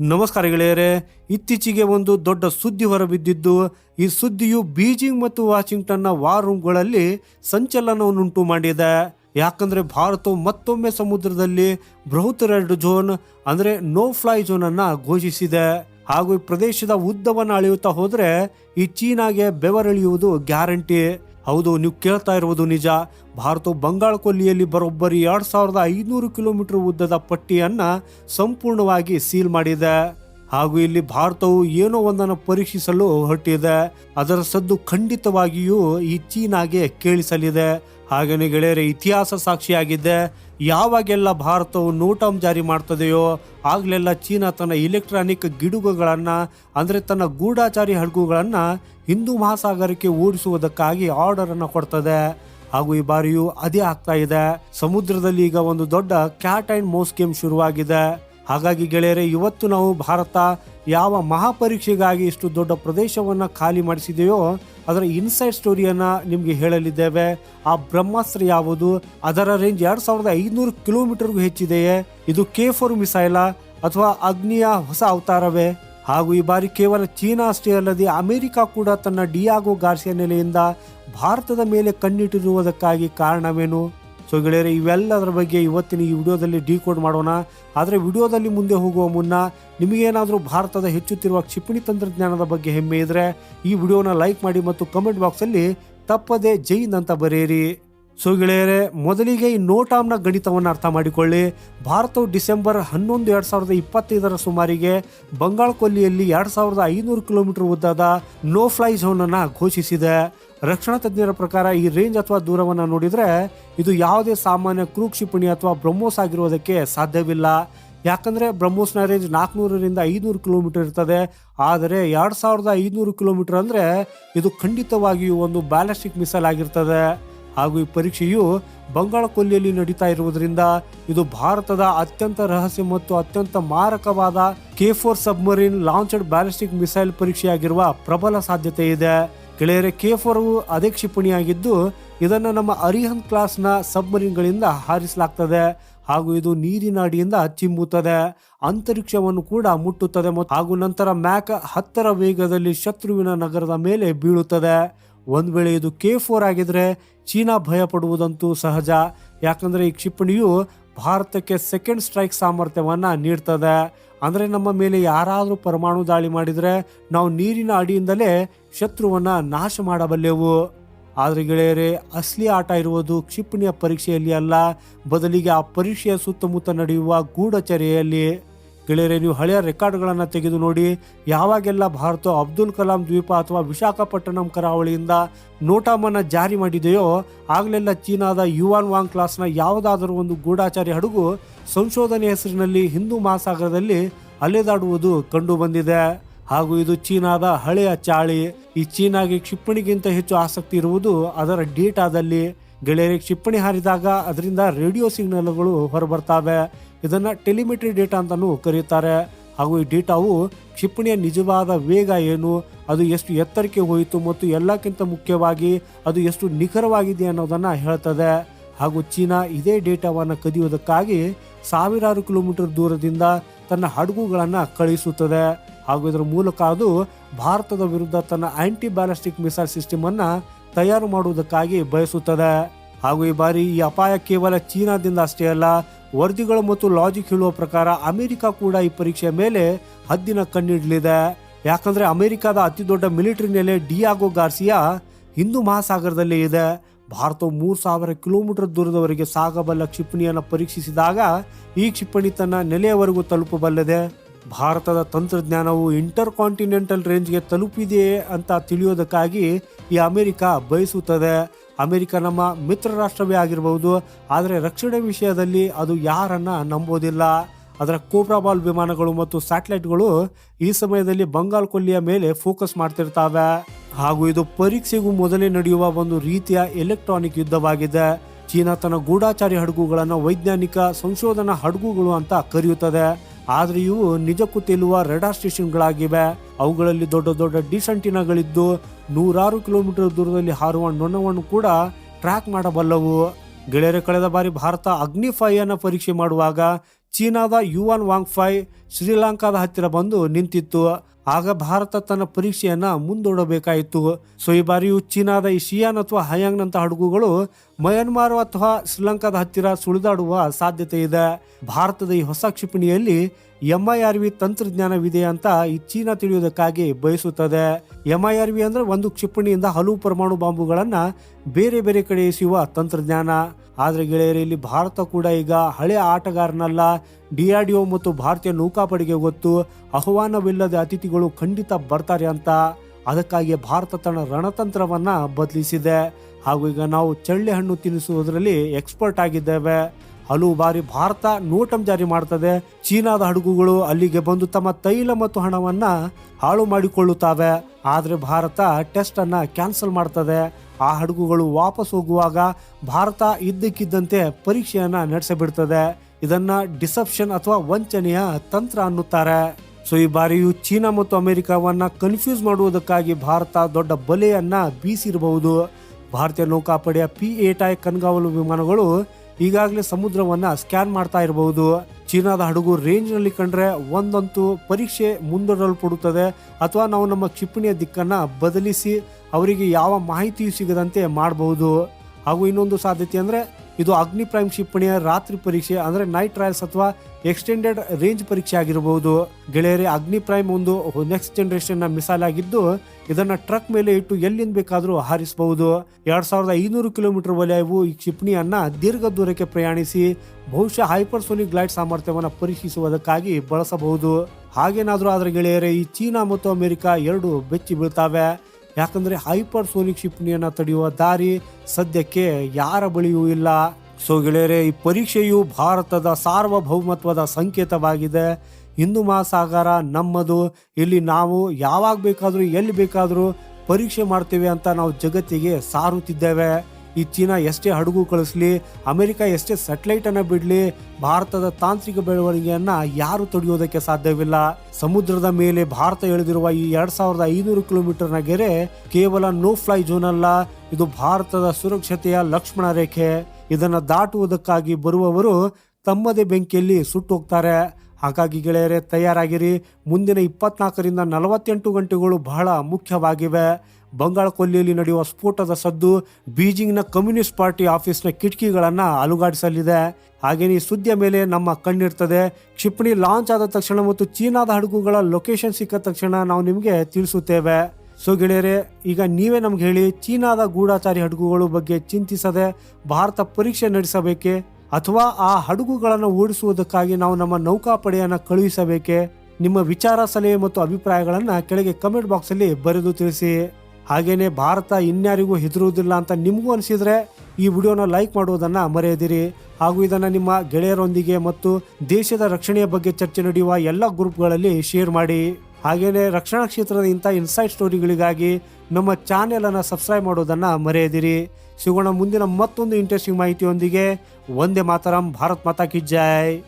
ನಮಸ್ಕಾರ ಗೆಳೆಯರೇ, ಇತ್ತೀಚೆಗೆ ಒಂದು ದೊಡ್ಡ ಸುದ್ದಿ ಹೊರಬಿದ್ದಿದ್ದು, ಈ ಸುದ್ದಿಯು ಬೀಜಿಂಗ್ ಮತ್ತು ವಾಷಿಂಗ್ಟನ್ನ ವಾರ್ ರೂಮ್ಗಳಲ್ಲಿ ಸಂಚಲನವನ್ನುಂಟು ಮಾಡಿದೆ. ಯಾಕಂದ್ರೆ ಭಾರತವು ಮತ್ತೊಮ್ಮೆ ಸಮುದ್ರದಲ್ಲಿ ಬೃಹತ್ ರೆಡ್ ಝೋನ್, ಅಂದ್ರೆ ನೋ ಫ್ಲೈ ಝೋನ್ ಅನ್ನ ಘೋಷಿಸಿದೆ. ಹಾಗೂ ಈ ಪ್ರದೇಶದ ಉದ್ದವನ್ನು ಅಳೆಯುತ್ತಾ ಹೋದ್ರೆ ಈ ಚೀನಾಗೆ ಬೆವರಿಳಿಯುವುದು ಗ್ಯಾರಂಟಿ. ಹೌದು, ನೀವು ಕೇಳ್ತಾ ಇರುವುದು ನಿಜ. ಭಾರತವು ಬಂಗಾಳ ಕೊಲ್ಲಿಯಲ್ಲಿ ಬರೋಬ್ಬರಿ ಎರಡು ಸಾವಿರದ ಐನೂರು ಕಿಲೋಮೀಟರ್ ಉದ್ದದ ಪಟ್ಟಿಯನ್ನ ಸಂಪೂರ್ಣವಾಗಿ ಸೀಲ್ ಮಾಡಿದೆ. ಹಾಗೂ ಇಲ್ಲಿ ಭಾರತವು ಏನೋ ಒಂದನ್ನು ಪರೀಕ್ಷಿಸಲು ಹೊರಟಿದೆ. ಅದರ ಸದ್ದು ಖಂಡಿತವಾಗಿಯೂ ಈ ಚೀನಾಗೆ ಕೇಳಿಸಲಿದೆ. ಹಾಗೇನೆ ಗೆಳೆಯರೆ, ಇತಿಹಾಸ ಸಾಕ್ಷಿಯಾಗಿದ್ದೆ ಯಾವಾಗೆಲ್ಲ ಭಾರತವು ನೋಟಮ್ ಜಾರಿ ಮಾಡ್ತದೆಯೋ, ಆಗಲೆಲ್ಲ ಚೀನಾ ತನ್ನ ಇಲೆಕ್ಟ್ರಾನಿಕ್ ಗಿಡುಗುಗಳನ್ನು, ಅಂದರೆ ತನ್ನ ಗೂಢಾಚಾರಿ ಹಡಗುಗಳನ್ನು ಹಿಂದೂ ಮಹಾಸಾಗರಕ್ಕೆ ಓಡಿಸುವುದಕ್ಕಾಗಿ ಆರ್ಡರನ್ನು ಕೊಡ್ತದೆ. ಹಾಗೂ ಈ ಬಾರಿಯೂ ಅದೇ ಆಗ್ತಾ ಇದೆ. ಸಮುದ್ರದಲ್ಲಿ ಈಗ ಒಂದು ದೊಡ್ಡ ಕ್ಯಾಟ್ ಅಂಡ್ ಮೋಸ್ ಶುರುವಾಗಿದೆ. ಹಾಗಾಗಿ ಗೆಳೆಯರೆ, ಇವತ್ತು ನಾವು ಭಾರತ ಯಾವ ಮಹಾಪರೀಕ್ಷೆಗಾಗಿ ಇಷ್ಟು ದೊಡ್ಡ ಪ್ರದೇಶವನ್ನು ಖಾಲಿ ಮಾಡಿಸಿದೆಯೋ ಅದರ ಇನ್ಸೈಡ್ ಸ್ಟೋರಿಯನ್ನು ನಿಮಗೆ ಹೇಳಲಿದ್ದೇವೆ. ಆ ಬ್ರಹ್ಮಾಸ್ತ್ರ ಯಾವುದು? ಅದರ ರೇಂಜ್ ಎರಡು ಸಾವಿರದ ಐನೂರು ಕಿಲೋಮೀಟರ್ಗೂ ಹೆಚ್ಚಿದೆಯೇ? ಇದು ಕೆ ಫೋರ್ ಮಿಸೈಲ ಅಥವಾ ಅಗ್ನಿಯ ಹೊಸ ಅವತಾರವೇ? ಹಾಗೂ ಈ ಬಾರಿ ಕೇವಲ ಚೀನಾ ಅಷ್ಟೇ ಅಲ್ಲದೆ ಅಮೆರಿಕ ಕೂಡ ತನ್ನ ಡಿಯಾಗೋ ಗಾರ್ಸಿಯ ನೆಲೆಯಿಂದ ಭಾರತದ ಮೇಲೆ ಕಣ್ಣಿಟ್ಟಿರುವುದಕ್ಕಾಗಿ ಕಾರಣವೇನು? ಸೊ ಗೆಳೆಯರೆ, ಇವೆಲ್ಲದರ ಬಗ್ಗೆ ಇವತ್ತಿನ ಈ ವಿಡಿಯೋದಲ್ಲಿ ಡಿಕೋಡ್ ಮಾಡೋಣ. ಆದರೆ ವಿಡಿಯೋದಲ್ಲಿ ಮುಂದೆ ಹೋಗುವ ಮುನ್ನ ನಿಮಗೇನಾದರೂ ಭಾರತದ ಹೆಚ್ಚುತ್ತಿರುವ ಕ್ಷಿಪಣಿ ತಂತ್ರಜ್ಞಾನದ ಬಗ್ಗೆ ಹೆಮ್ಮೆ ಇದ್ದರೆ ಈ ವಿಡಿಯೋನ ಲೈಕ್ ಮಾಡಿ ಮತ್ತು ಕಮೆಂಟ್ ಬಾಕ್ಸಲ್ಲಿ ತಪ್ಪದೆ ಜೈನ್ ಅಂತ ಬರೆಯಿರಿ. ಸೊ ಗೆಳೆಯರೆ, ಮೊದಲಿಗೆ ಈ ನೋಟಾಮ್ನ ಗಣಿತವನ್ನು ಅರ್ಥ ಮಾಡಿಕೊಳ್ಳಿ. ಭಾರತವು ಡಿಸೆಂಬರ್ ಹನ್ನೊಂದು ಎರಡು ಸಾವಿರದ ಇಪ್ಪತ್ತೈದರ ಸುಮಾರಿಗೆ ಬಂಗಾಳ ಕೊಲ್ಲಿಯಲ್ಲಿ ಎರಡು ಸಾವಿರದ ಐನೂರು ಕಿಲೋಮೀಟರ್ ಉದ್ದದ ನೋ ಫ್ಲೈ ಝೋನನ್ನು ಘೋಷಿಸಿದೆ. ರಕ್ಷಣಾ ತಜ್ಞರ ಪ್ರಕಾರ ಈ ರೇಂಜ್ ಅಥವಾ ದೂರವನ್ನು ನೋಡಿದರೆ ಇದು ಯಾವುದೇ ಸಾಮಾನ್ಯ ಕ್ರೂ ಕ್ಷಿಪಣಿ ಅಥವಾ ಬ್ರಹ್ಮೋಸ್ ಆಗಿರೋದಕ್ಕೆ ಸಾಧ್ಯವಿಲ್ಲ. ಯಾಕಂದ್ರೆ ಬ್ರಹ್ಮೋಸ್ನ ರೇಂಜ್ ನಾಲ್ಕುನೂರರಿಂದ ಐದುನೂರು ಕಿಲೋಮೀಟರ್ ಇರ್ತದೆ. ಆದರೆ ಎರಡ್ ಸಾವಿರದ ಐನೂರು ಕಿಲೋಮೀಟರ್ ಅಂದ್ರೆ ಇದು ಖಂಡಿತವಾಗಿಯೂ ಒಂದು ಬ್ಯಾಲಿಸ್ಟಿಕ್ ಮಿಸೈಲ್ ಆಗಿರ್ತದೆ. ಹಾಗೂ ಈ ಪರೀಕ್ಷೆಯು ಬಂಗಾಳ ಕೊಲ್ಲಿಯಲ್ಲಿ ನಡೀತಾ ಇರುವುದರಿಂದ ಇದು ಭಾರತದ ಅತ್ಯಂತ ರಹಸ್ಯ ಮತ್ತು ಅತ್ಯಂತ ಮಾರಕವಾದ K four submarine launched ballistic missile ಪರೀಕ್ಷೆಯಾಗಿರುವ ಪ್ರಬಲ ಸಾಧ್ಯತೆ ಇದೆ. ಗೆಳೆಯರೆ, ಕೆ ಫೋರ್ವು ಅದೇ ಕ್ಷಿಪಣಿಯಾಗಿದ್ದು, ಇದನ್ನು ನಮ್ಮ ಅರಿಹನ್ ಕ್ಲಾಸ್ನ ಸಬ್ಮರೀನ್ಗಳಿಂದ ಹಾರಿಸಲಾಗ್ತದೆ. ಹಾಗೂ ಇದು ನೀರಿನ ಅಡಿಯಿಂದ ಚಿಮ್ಮುತ್ತದೆ ಅಂತರಿಕ್ಷವನ್ನು ಕೂಡ ಮುಟ್ಟುತ್ತದೆ ಮತ್ತು ಹಾಗೂ ನಂತರ ಮ್ಯಾಕ್ ಹತ್ತರ ವೇಗದಲ್ಲಿ ಶತ್ರುವಿನ ನಗರದ ಮೇಲೆ ಬೀಳುತ್ತದೆ. ಒಂದು ವೇಳೆ ಇದು ಕೆ ಫೋರ್ ಆಗಿದ್ರೆ ಚೀನಾ ಭಯ ಪಡುವುದಂತೂ ಸಹಜ. ಯಾಕಂದ್ರೆ ಈ ಕ್ಷಿಪಣಿಯು ಭಾರತಕ್ಕೆ ಸೆಕೆಂಡ್ ಸ್ಟ್ರೈಕ್ ಸಾಮರ್ಥ್ಯವನ್ನು ನೀಡ್ತದೆ. ಅಂದರೆ ನಮ್ಮ ಮೇಲೆ ಯಾರಾದರೂ ಪರಮಾಣು ದಾಳಿ ಮಾಡಿದರೆ ನಾವು ನೀರಿನ ಅಡಿಯಿಂದಲೇ ಶತ್ರುವನ್ನ ನಾಶ ಮಾಡಬಲ್ಲೆವು. ಆದರೆ ಗೆಳೆಯರೇ, ಅಸಲಿ ಆಟ ಇರುವುದು ಕ್ಷಿಪಣಿಯ ಪರೀಕ್ಷೆಯಲ್ಲಿ ಅಲ್ಲ. ಬದಲಿಗೆ ಆ ಪರೀಕ್ಷೆಯ ಸುತ್ತಮುತ್ತ ನಡೆಯುವ ಗೂಢಚರ್ಯೆಯಲ್ಲಿ. ಗೆಳೆಯರೆ, ನೀವು ಹಳೆಯ ರೆಕಾರ್ಡ್ಗಳನ್ನು ತೆಗೆದು ನೋಡಿ, ಯಾವಾಗೆಲ್ಲ ಭಾರತ ಅಬ್ದುಲ್ ಕಲಾಂ ದ್ವೀಪ ಅಥವಾ ವಿಶಾಖಪಟ್ಟಣಂ ಕರಾವಳಿಯಿಂದ ನೋಟಾಮನ್ನ ಜಾರಿ ಮಾಡಿದೆಯೋ, ಆಗಲೆಲ್ಲ ಚೀನಾದ ಯುವಾನ್ ವಾಂಗ್ ಕ್ಲಾಸ್ನ ಯಾವುದಾದರೂ ಒಂದು ಗೂಢಾಚಾರಿ ಹಡಗು ಸಂಶೋಧನೆ ಹೆಸರಿನಲ್ಲಿ ಹಿಂದೂ ಮಹಾಸಾಗರದಲ್ಲಿ ಅಲೆದಾಡುವುದು ಕಂಡು ಬಂದಿದೆ. ಹಾಗೂ ಇದು ಚೀನಾದ ಹಳೆಯ ಚಾಳಿ. ಈ ಚೀನಾಗೆ ಕ್ಷಿಪಣಿಗಿಂತ ಹೆಚ್ಚು ಆಸಕ್ತಿ ಇರುವುದು ಅದರ ಡೇಟಾದಲ್ಲಿ. ಗೆಳೆಯರಿಗೆ ಕ್ಷಿಪಣಿ ಹಾರಿದಾಗ ಅದರಿಂದ ರೇಡಿಯೋ ಸಿಗ್ನಲ್ಗಳು ಹೊರಬರ್ತಾವೆ. ಇದನ್ನು ಟೆಲಿಮೆಟ್ರಿ ಡೇಟಾ ಅಂತಲೂ ಕರೆಯುತ್ತಾರೆ. ಹಾಗೂ ಈ ಡೇಟಾವು ಕ್ಷಿಪಣಿಯ ನಿಜವಾದ ವೇಗ ಏನು, ಅದು ಎಷ್ಟು ಎತ್ತರಕ್ಕೆ ಹೋಯಿತು ಮತ್ತು ಎಲ್ಲಕ್ಕಿಂತ ಮುಖ್ಯವಾಗಿ ಅದು ಎಷ್ಟು ನಿಖರವಾಗಿದೆ ಅನ್ನೋದನ್ನು ಹೇಳ್ತದೆ. ಹಾಗೂ ಚೀನಾ ಇದೇ ಡೇಟಾವನ್ನು ಕದಿಯುವುದಕ್ಕಾಗಿ ಸಾವಿರಾರು ಕಿಲೋಮೀಟರ್ ದೂರದಿಂದ ತನ್ನ ಹಡಗುಗಳನ್ನು ಕಳುಹಿಸುತ್ತದೆ ಹಾಗೂ ಇದರ ಮೂಲಕ ಅದು ಭಾರತದ ವಿರುದ್ಧ ತನ್ನ ಆ್ಯಂಟಿ ಬ್ಯಾಲಿಸ್ಟಿಕ್ ಮಿಸೈಲ್ ಸಿಸ್ಟಮನ್ನು ತಯಾರು ಮಾಡುವುದಕ್ಕಾಗಿ ಬಯಸುತ್ತದೆ. ಹಾಗೂ ಈ ಬಾರಿ ಈ ಅಪಾಯ ಕೇವಲ ಚೀನಾದಿಂದ ಅಷ್ಟೇ ಅಲ್ಲ, ವರದಿಗಳು ಮತ್ತು ಲಾಜಿಕ್ ಹೇಳುವ ಪ್ರಕಾರ ಅಮೆರಿಕ ಕೂಡ ಈ ಪರೀಕ್ಷೆಯ ಮೇಲೆ ಹದ್ದಿನ ಕಣ್ಣಿಡಲಿದೆ. ಯಾಕಂದ್ರೆ ಅಮೆರಿಕದ ಅತಿ ದೊಡ್ಡ ಮಿಲಿಟರಿ ನೆಲೆ ಡಿಯಾಗೋ ಗಾರ್ಸಿಯಾ ಹಿಂದೂ ಮಹಾಸಾಗರದಲ್ಲಿ ಇದೆ. ಭಾರತವು ಮೂರು ಸಾವಿರ ಕಿಲೋಮೀಟರ್ ದೂರದವರೆಗೆ ಸಾಗಬಲ್ಲ ಕ್ಷಿಪಣಿಯನ್ನು ಪರೀಕ್ಷಿಸಿದಾಗ ಈ ಕ್ಷಿಪಣಿ ತನ್ನ ನೆಲೆಯವರೆಗೂ ತಲುಪಬಲ್ಲದೆ ಭಾರತದ ತಂತ್ರಜ್ಞಾನವು ಇಂಟರ್ ಕಾಂಟಿನೆಂಟಲ್ ರೇಂಜ್ಗೆ ತಲುಪಿದೆಯೇ ಅಂತ ತಿಳಿಯೋದಕ್ಕಾಗಿ ಈ ಅಮೆರಿಕ ಬಯಸುತ್ತದೆ. ಅಮೆರಿಕ ನಮ್ಮ ಮಿತ್ರ ರಾಷ್ಟ್ರವೇ ಆಗಿರಬಹುದು ಆದರೆ ರಕ್ಷಣೆ ವಿಷಯದಲ್ಲಿ ಅದು ಯಾರನ್ನ ನಂಬೋದಿಲ್ಲ. ಅದರ ಕೋಬ್ರಾಬಾಲ್ ವಿಮಾನಗಳು ಮತ್ತು ಸ್ಯಾಟಲೈಟ್ಗಳು ಈ ಸಮಯದಲ್ಲಿ ಬಂಗಾಲ್ ಕೊಲ್ಲಿಯ ಮೇಲೆ ಫೋಕಸ್ ಮಾಡ್ತಿರ್ತಾವೆ. ಹಾಗೂ ಇದು ಪರೀಕ್ಷೆಗೂ ಮೊದಲೇ ನಡೆಯುವ ಒಂದು ರೀತಿಯ ಎಲೆಕ್ಟ್ರಾನಿಕ್ ಯುದ್ಧವಾಗಿದೆ. ಚೀನಾ ತನ್ನ ಗೂಢಾಚಾರಿ ಹಡಗುಗಳನ್ನು ವೈಜ್ಞಾನಿಕ ಸಂಶೋಧನಾ ಹಡಗುಗಳು ಅಂತ ಕರೆಯುತ್ತದೆ. ಆದ್ರೆ ಇವು ನಿಜಕ್ಕೂ ತೇಲುವ ರೆಡಾರ್ ಸ್ಟೇಷನ್ಗಳಾಗಿವೆ. ಅವುಗಳಲ್ಲಿ ದೊಡ್ಡ ದೊಡ್ಡ ಡಿಸಂಟಿನಗಳಿದ್ದು ನೂರಾರು ಕಿಲೋಮೀಟರ್ ದೂರದಲ್ಲಿ ಹಾರುವ ನೊಣವನ್ನು ಕೂಡ ಟ್ರ್ಯಾಕ್ ಮಾಡಬಲ್ಲವು. ಗೆಳೆಯರ, ಕಳೆದ ಬಾರಿ ಭಾರತ ಅಗ್ನಿ ಅನ್ನ ಪರೀಕ್ಷೆ ಮಾಡುವಾಗ ಚೀನಾದ ಯುವಾನ್ ವಾಂಗ್ಫೈ ಶ್ರೀಲಂಕಾದ ಹತ್ತಿರ ಬಂದು ನಿಂತಿತ್ತು. ಆಗ ಭಾರತ ತನ್ನ ಪರೀಕ್ಷೆಯನ್ನ ಮುಂದೂಡಬೇಕಾಯಿತು. ಸೊ, ಈ ಬಾರಿಯು ಚೀನಾದ ಈ ಶಿಯಾನ್ ಅಥವಾ ಹಯಾಂಗ್ನಂತಹ ಹಡಗುಗಳು ಮಯನ್ಮಾರ್ ಅಥವಾ ಶ್ರೀಲಂಕಾದ ಹತ್ತಿರ ಸುಳಿದಾಡುವ ಸಾಧ್ಯತೆ ಇದೆ ಭಾರತದ ಈ ಹೊಸ ಕ್ಷಿಪಣಿಯಲ್ಲಿ ಎಂಐಆರ್ವಿ ತಂತ್ರಜ್ಞಾನವಿದೆ ಅಂತ ಈ ಚೀನಾ ತಿಳಿಯುವುದಕ್ಕಾಗಿ ಬಯಸುತ್ತದೆ. ಎಂಐಆರ್ವಿ ಅಂದ್ರೆ ಒಂದು ಕ್ಷಿಪಣಿಯಿಂದ ಹಲವು ಪರಮಾಣು ಬಾಂಬುಗಳನ್ನ ಬೇರೆ ಬೇರೆ ಕಡೆ ಎಸೆಯುವ ತಂತ್ರಜ್ಞಾನ. ಆದರೆ ಗೆಳೆಯರೆ, ಇಲ್ಲಿ ಭಾರತ ಕೂಡ ಈಗ ಹಳೆ ಆಟಗಾರನಲ್ಲ. ಡಿಆರ್ಡಿಒ ಮತ್ತು ಭಾರತೀಯ ನೌಕಾಪಡೆಗೆ ಗೊತ್ತು. ಆಹ್ವಾನವಿಲ್ಲದ ಅತಿಥಿಗಳು ಖಂಡಿತ ಬರ್ತಾರೆ ಅಂತ. ಅದಕ್ಕಾಗಿ ಭಾರತ ತನ್ನ ರಣತಂತ್ರವನ್ನ ಬದಲಿಸಿದೆ. ಹಾಗೂ ಈಗ ನಾವು ಚಳ್ಳೆ ಹಣ್ಣು ತಿನ್ನಿಸುವುದರಲ್ಲಿ ಎಕ್ಸ್ಪರ್ಟ್ ಆಗಿದ್ದೇವೆ. ಹಲವು ಬಾರಿ ಭಾರತ ನೋಟಂ ಜಾರಿ ಮಾಡ್ತದೆ. ಚೀನಾದ ಹಡಗುಗಳು ಅಲ್ಲಿಗೆ ಬಂದು ತಮ್ಮ ತೈಲ ಮತ್ತು ಹಣವನ್ನ ಹಾಳು ಮಾಡಿಕೊಳ್ಳುತ್ತವೆ. ಆದರೆ ಭಾರತ ಟೆಸ್ಟ್ ಅನ್ನ ಕ್ಯಾನ್ಸಲ್ ಮಾಡ್ತದೆ. ಆ ಹಡಗುಗಳು ವಾಪಸ್ ಹೋಗುವಾಗ ಭಾರತ ಇದ್ದಕ್ಕಿದ್ದಂತೆ ಪರೀಕ್ಷೆಯನ್ನ ನಡೆಸಬಿಡ್ತದೆ. ಇದನ್ನ ಡಿಸೆಪ್ಷನ್ ಅಥವಾ ವಂಚನೆಯ ತಂತ್ರ ಅನ್ನುತ್ತಾರೆ. ಸೊ, ಈ ಬಾರಿಯೂ ಚೀನಾ ಮತ್ತು ಅಮೆರಿಕವನ್ನ ಕನ್ಫ್ಯೂಸ್ ಮಾಡುವುದಕ್ಕಾಗಿ ಭಾರತ ದೊಡ್ಡ ಬಲೆಯನ್ನ ಬೀಸಿರಬಹುದು. ಭಾರತೀಯ ನೌಕಾಪಡೆಯ ಪಿ ಏಟಾಯ್ ಕಣ್ಗಾವಲು ವಿಮಾನಗಳು ಈಗಾಗಲೇ ಸಮುದ್ರವನ್ನ ಸ್ಕ್ಯಾನ್ ಮಾಡ್ತಾ ಇರಬಹುದು. ಚೀನಾದ ಹಡಗು ರೇಂಜ್ನಲ್ಲಿ ಕಂಡ್ರೆ ಒಂದಂತೂ ಪರೀಕ್ಷೆ ಮುಂದೂಡಲ್ಪಡುತ್ತದೆ. ಅಥವಾ ನಾವು ನಮ್ಮ ಕ್ಷಿಪಣಿಯ ದಿಕ್ಕನ್ನ ಬದಲಿಸಿ ಅವರಿಗೆ ಯಾವ ಮಾಹಿತಿಯೂ ಸಿಗದಂತೆ ಮಾಡಬಹುದು. ಹಾಗೂ ಇನ್ನೊಂದು ಸಾಧ್ಯತೆ ಅಂದರೆ ಇದು ಅಗ್ನಿ ಪ್ರೈಮ್ ಕ್ಷಿಪಣಿಯ ರಾತ್ರಿ ಪರೀಕ್ಷೆ ಅಂದರೆ ನೈಟ್ ಟ್ರಯಲ್ಸ್ ಅಥವಾ ಎಕ್ಸ್ಟೆಂಡೆಡ್ ರೇಂಜ್ ಪರೀಕ್ಷೆ ಆಗಿರಬಹುದು. ಗೆಳೆಯರೇ, ಅಗ್ನಿ ಪ್ರೈಮ್ ಒಂದು ನೆಕ್ಸ್ಟ್ ಜನರೇಷನ್ನ ಮಿಸೈಲ್ ಆಗಿದ್ದು ಇದನ್ನ ಟ್ರಕ್ ಮೇಲೆ ಇಟ್ಟು ಎಲ್ಲಿಂದ ಬೇಕಾದರೂ ಹಾರಿಸಬಹುದು. ಎರಡ್ ಸಾವಿರದ ಐನೂರು ಕಿಲೋಮೀಟರ್ ವಲಯವು ಈ ಕ್ಷಿಪಣಿಯನ್ನ ದೀರ್ಘ ದೂರಕ್ಕೆ ಪ್ರಯಾಣಿಸಿ ಬಹುಶಃ ಹೈಪರ್ಸೋನಿಕ್ ಗ್ಲೈಡ್ ಸಾಮರ್ಥ್ಯವನ್ನು ಪರೀಕ್ಷಿಸುವುದಕ್ಕಾಗಿ ಬಳಸಬಹುದು. ಹಾಗೇನಾದರೂ ಆದರೆ ಗೆಳೆಯರೇ, ಈ ಚೀನಾ ಮತ್ತು ಅಮೆರಿಕ ಎರಡು ಬೆಚ್ಚಿ ಬೀಳ್ತಾವೆ. ಯಾಕಂದ್ರೆ ಹೈಪರ್ ಸೋನಿಕ್ ಕ್ಷಿಪಣಿಯನ್ನು ತಡೆಯುವ ದಾರಿ ಸದ್ಯಕ್ಕೆ ಯಾರ ಬಳಿಯೂ ಇಲ್ಲ. ಸೊ ಗೆಳೆಯರೆ, ಈ ಪರೀಕ್ಷೆಯು ಭಾರತದ ಸಾರ್ವಭೌಮತ್ವದ ಸಂಕೇತವಾಗಿದೆ. ಹಿಂದೂ ಮಹಾಸಾಗರ ನಮ್ಮದು. ಇಲ್ಲಿ ನಾವು ಯಾವಾಗ ಬೇಕಾದರೂ, ಎಲ್ಲಿ ಬೇಕಾದರೂ ಪರೀಕ್ಷೆ ಮಾಡ್ತೇವೆ ಅಂತ ನಾವು ಜಗತ್ತಿಗೆ ಸಾರುತ್ತಿದ್ದೇವೆ. ಈ ಚೀನಾ ಎಷ್ಟೇ ಹಡಗು ಕಳಿಸ್ಲಿ, ಅಮೆರಿಕ ಎಷ್ಟೇ ಸ್ಯಾಟಲೈಟ್ ಅನ್ನ ಬಿಡ್ಲಿ, ಭಾರತದ ತಾಂತ್ರಿಕ ಬೆಳವಣಿಗೆಯನ್ನ ಯಾರು ತಡೆಯೋದಕ್ಕೆ ಸಾಧ್ಯವಿಲ್ಲ. ಸಮುದ್ರದ ಮೇಲೆ ಭಾರತ ಎಳೆದಿರುವ ಈ ಎರಡ್ ಸಾವಿರದ ಐನೂರು ಕಿಲೋಮೀಟರ್ನ ಗೆರೆ ಕೇವಲ ನೋ ಫ್ಲೈ ಝೋನ್ ಅಲ್ಲ, ಇದು ಭಾರತದ ಸುರಕ್ಷತೆಯ ಲಕ್ಷ್ಮಣ ರೇಖೆ. ಇದನ್ನ ದಾಟುವುದಕ್ಕಾಗಿ ಬರುವವರು ತಮ್ಮದೇ ಬೆಂಕಿಯಲ್ಲಿ ಸುಟ್ಟು ಹೋಗ್ತಾರೆ ಹಾಗಾಗಿ ಗೆಳೆಯರೆ, ತಯಾರಾಗಿರಿ. ಮುಂದಿನ ಇಪ್ಪತ್ನಾಲ್ಕರಿಂದ ನಲವತ್ತೆಂಟು ಗಂಟೆಗಳು ಬಹಳ ಮುಖ್ಯವಾಗಿವೆ. ಬಂಗಾಳ ಕೊಲ್ಲಿಯಲ್ಲಿ ನಡೆಯುವ ಸ್ಫೋಟದ ಸದ್ದು ಬೀಜಿಂಗ್ನ ಕಮ್ಯುನಿಸ್ಟ್ ಪಾರ್ಟಿ ಆಫೀಸ್ನ ಕಿಟಕಿಗಳನ್ನು ಅಲುಗಾಡಿಸಲಿದೆ. ಹಾಗೇನೇ ಈ ಸುದ್ದಿಯ ಮೇಲೆ ನಮ್ಮ ಕಣ್ಣಿರ್ತದೆ. ಕ್ಷಿಪಣಿ ಲಾಂಚ್ ಆದ ತಕ್ಷಣ ಮತ್ತು ಚೀನಾದ ಹಡಗುಗಳ ಲೊಕೇಶನ್ ಸಿಕ್ಕ ತಕ್ಷಣ ನಾವು ನಿಮಗೆ ತಿಳಿಸುತ್ತೇವೆ. ಸೊ ಗೆಳೆಯರೇ, ಈಗ ನೀವೇ ನಮ್ಗೆ ಹೇಳಿ, ಚೀನಾದ ಗೂಢಾಚಾರಿ ಹಡಗುಗಳು ಬಗ್ಗೆ ಚಿಂತಿಸದೆ ಭಾರತ ಪರೀಕ್ಷೆ ನಡೆಸಬೇಕೆ? ಅಥವಾ ಆ ಹಡಗುಗಳನ್ನು ಓಡಿಸುವುದಕ್ಕಾಗಿ ನಾವು ನಮ್ಮ ನೌಕಾಪಡೆಯನ್ನು ಕಳುಹಿಸಬೇಕೆ? ನಿಮ್ಮ ವಿಚಾರ, ಸಲಹೆ ಮತ್ತು ಅಭಿಪ್ರಾಯಗಳನ್ನು ಕೆಳಗೆ ಕಮೆಂಟ್ ಬಾಕ್ಸಲ್ಲಿ ಬರೆದು ತಿಳಿಸಿ. ಹಾಗೇನೆ ಭಾರತ ಇನ್ಯಾರಿಗೂ ಹೆದರುವುದಿಲ್ಲ ಅಂತ ನಿಮಗೂ ಅನಿಸಿದ್ರೆ ಈ ವಿಡಿಯೋನ ಲೈಕ್ ಮಾಡುವುದನ್ನು ಮರೆಯದಿರಿ. ಹಾಗೂ ಇದನ್ನು ನಿಮ್ಮ ಗೆಳೆಯರೊಂದಿಗೆ ಮತ್ತು ದೇಶದ ರಕ್ಷಣೆಯ ಬಗ್ಗೆ ಚರ್ಚೆ ನಡೆಯುವ ಎಲ್ಲ ಗ್ರೂಪ್ಗಳಲ್ಲಿ ಶೇರ್ ಮಾಡಿ. ಹಾಗೆಯೇ ರಕ್ಷಣಾ ಕ್ಷೇತ್ರದ ಇಂಥ ಇನ್ಸೈಟ್ ಸ್ಟೋರಿಗಳಿಗಾಗಿ ನಮ್ಮ ಚಾನೆಲ್ ಅನ್ನ ಸಬ್ಸ್ಕ್ರೈಬ್ ಮಾಡೋದನ್ನ ಮರೆಯದಿರಿ. ಸಿಗೋಣ ಮುಂದಿನ ಮತ್ತೊಂದು ಇಂಟ್ರೆಸ್ಟಿಂಗ್ ಮಾಹಿತಿಯೊಂದಿಗೆ. ಒಂದೇ ಮಾತರಂ, ಭಾರತ್ ಮಾತಾ ಕಿ ಜೈ.